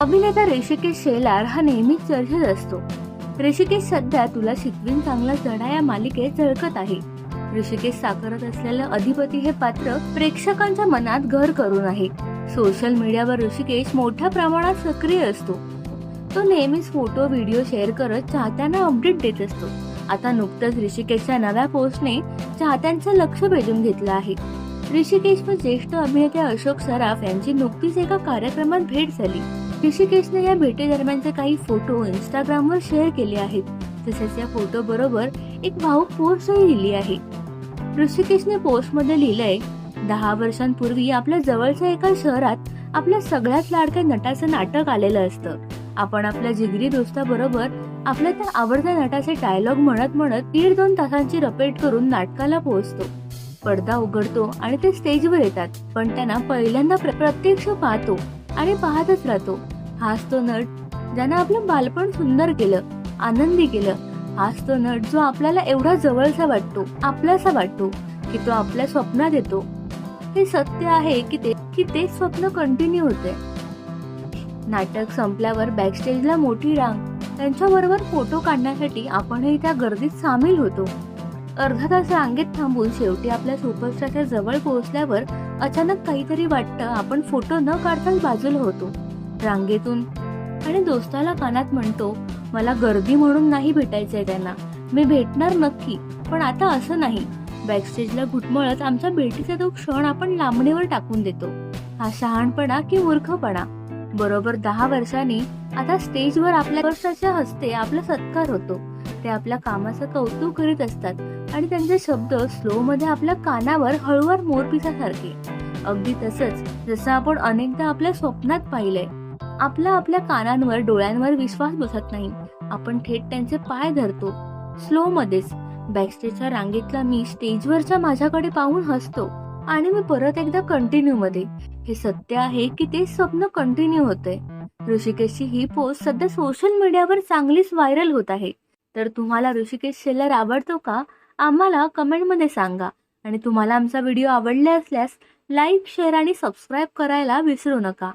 अभिनेता ऋषिकेश शेलार हा नेहमीच चर्चेत असतो. ऋषिकेश सध्या तुला शिकवीन चांगला चढा या मालिकेत झळकत आहे. ऋषिकेश साकारत असलेलं अधिपती हे पात्र प्रेक्षकांच्या मनात घर करून आहे. सोशल मीडियावर ऋषिकेश मोठ्या प्रमाणात सक्रिय असतो. तो नेहमीच फोटो व्हिडिओ शेअर करत चाहत्यांना अपडेट देत असतो. आता नुकतंच ऋषिकेशच्या नव्या पोस्टने चाहत्यांचं लक्ष वेधून घेतलं आहे. ऋषिकेश व ज्येष्ठ अभिनेते अशोक सराफ यांची नुकतीच एका कार्यक्रमात भेट झाली. ऋषिकेशने या भेटीदरम्यानचे काही फोटो इंस्टाग्रामवर शेअर केले आहेत. तसेच या फोटो बरोबर एक भाऊक पोस्टही लिहिली आहे. ऋषिकेशने पोस्टमध्ये लिहिलंय दहा वर्षांपूर्वी आपल्या जवळच्या एका शहरात आपल्या सगळ्यात लाडक्या नटाचं नाटक आलेलं असतं. आपण आपल्या जिगरी दोस्ताबरोबर आपल्या त्या आवडत्या नटाचे डायलॉग म्हणत म्हणत दीड दोन तासांची रपेट करून नाटकाला पोहोचतो. पडदा उघडतो आणि ते स्टेजवर येतात. पण त्यांना पहिल्यांदा प्र- प्रत्यक्ष पाहतो आणि पाहतच राहतो. हाच तो नट ज्यानं आपलं बालपण सुंदर केलं आनंदी केलं. हाच तो नट जो आपल्याला एवढा जवळचा वाटतो आपलासा वाटतो की तो आपल्या स्वप्नात येतो. हे सत्य आहे की ते की ते स्वप्न कंटिन्यू होते. नाटक संपल्यावर बॅकस्टेजला मोठी रांग त्यांच्याबरोबर फोटो काढण्यासाठी आपणही त्या गर्दीत सामील होतो. अर्धा तास रांगेत थांबून शेवटी आपल्या सुपरस्टारच्या जवळ पोहोचल्यावर अचानक काहीतरी वाटतं आपण फोटो न काढताच बाजूला होतो. रांगेतून. आणि दोस्ताला कानात म्हणतो मला गर्दी म्हणून नाही भेटायचंय त्यांना. मी भेटणार नक्की पण आता असं नाही. बॅकस्टेजला घुटमळत आमच्या भेटीचा तो क्षण आपण लांबणीवर टाकून देतो. हा शहाणपणा की मूर्खपणा? बरोबर दहा वर्षांनी आता स्टेजवर आपल्या वर्षाच्या हस्ते आपला सत्कार होतो. ते आपल्या कामाचं कौतुक करीत असतात आणि त्यांचे शब्द स्लो मध्ये आपल्या कानावर हळूवार मोरपिसासारखे. अगदी तसंच जसं आपण अनेकदा आपल्या स्वप्नात पाहिलंय आपला आपल्या कानांवर डोळ्यांवर विश्वास बसत नाही. आपण थेट त्यांचे पाय धरतो. स्लो मध्येच बॅकस्टेजच्या रांगेतला मी स्टेजवरच्या माझ्याकडे पाहून हसतो. आणि मी परत एकदा कंटिन्यू मध्ये. हे सत्य आहे की ते स्वप्न कंटिन्यू होते ऋषिकेशची ही पोस्ट सध्या सोशल मीडियावर चांगलीच व्हायरल होत आहे. तर तुम्हाला ऋषिकेश शेलर आवडतो का? आम्हाला कमेंटमध्ये सांगा. आणि तुम्हाला आमचा व्हिडिओ आवडला असल्यास लाईक शेअर आणि सबस्क्राईब करायला विसरू नका.